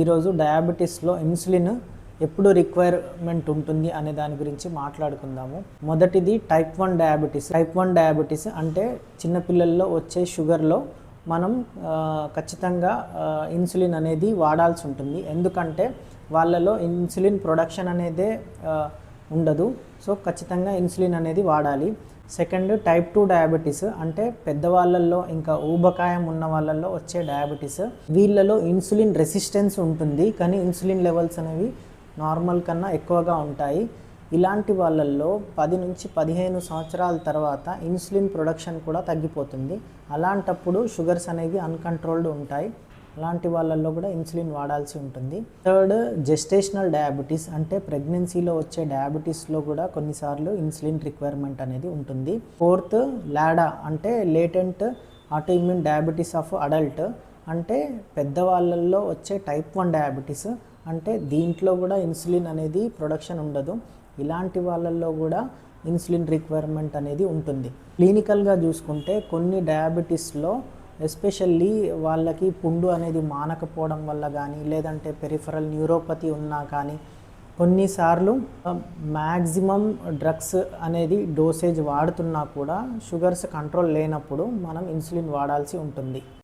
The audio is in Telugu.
ఈరోజు డయాబెటీస్లో ఇన్సులిన్ ఎప్పుడు రిక్వైర్మెంట్ ఉంటుంది అనే దాని గురించి మాట్లాడుకుందాము. మొదటిది type one diabetes. Type one diabetes అంటే చిన్నపిల్లల్లో వచ్చే షుగర్లో మనం ఖచ్చితంగా ఇన్సులిన్ అనేది వాడాల్సి ఉంటుంది. ఎందుకంటే వాళ్ళలో ఇన్సులిన్ ప్రొడక్షన్ అనేదే ఉండదు. సో ఖచ్చితంగా ఇన్సులిన్ అనేది వాడాలి. సెకండ్ టైప్ టూ డయాబెటీస్ అంటే పెద్దవాళ్ళల్లో ఇంకా ఊబకాయం ఉన్న వాళ్ళల్లో వచ్చే డయాబెటీస్. వీళ్ళలో ఇన్సులిన్ రెసిస్టెన్స్ ఉంటుంది కానీ ఇన్సులిన్ లెవెల్స్ అనేవి నార్మల్ కన్నా ఎక్కువగా ఉంటాయి. ఇలాంటి వాళ్ళల్లో పది నుంచి పదిహేను సంవత్సరాల తర్వాత ఇన్సులిన్ ప్రొడక్షన్ కూడా తగ్గిపోతుంది. అలాంటప్పుడు షుగర్స్ అనేవి అన్కంట్రోల్డ్ ఉంటాయి. అలాంటి వాళ్ళల్లో కూడా ఇన్సులిన్ వాడాల్సి ఉంటుంది. థర్డ్ జెస్టేషనల్ డయాబెటీస్ అంటే ప్రెగ్నెన్సీలో వచ్చే డయాబెటీస్లో కూడా కొన్నిసార్లు ఇన్సులిన్ రిక్వైర్మెంట్ అనేది ఉంటుంది. ఫోర్త్ లాడా అంటే latent autoimmune diabetes of adult అంటే పెద్దవాళ్ళల్లో వచ్చే టైప్ వన్ డయాబెటీస్ అంటే దీంట్లో కూడా ఇన్సులిన్ అనేది ప్రొడక్షన్ ఉండదు. ఇలాంటి వాళ్ళల్లో కూడా ఇన్సులిన్ రిక్వైర్మెంట్ అనేది ఉంటుంది. క్లినికల్గా చూసుకుంటే కొన్ని డయాబెటీస్లో ఎస్పెషల్లీ వాళ్ళకి పుండు అనేది మానకపోవడం వల్ల కానీ లేదంటే పెరిఫరల్ న్యూరోపతి ఉన్నా కానీ కొన్నిసార్లు మ్యాక్సిమం డ్రగ్స్ అనేది డోసేజ్ వాడుతున్నా కూడా షుగర్స్ కంట్రోల్ లేనప్పుడు మనం ఇన్సులిన్ వాడాల్సి ఉంటుంది.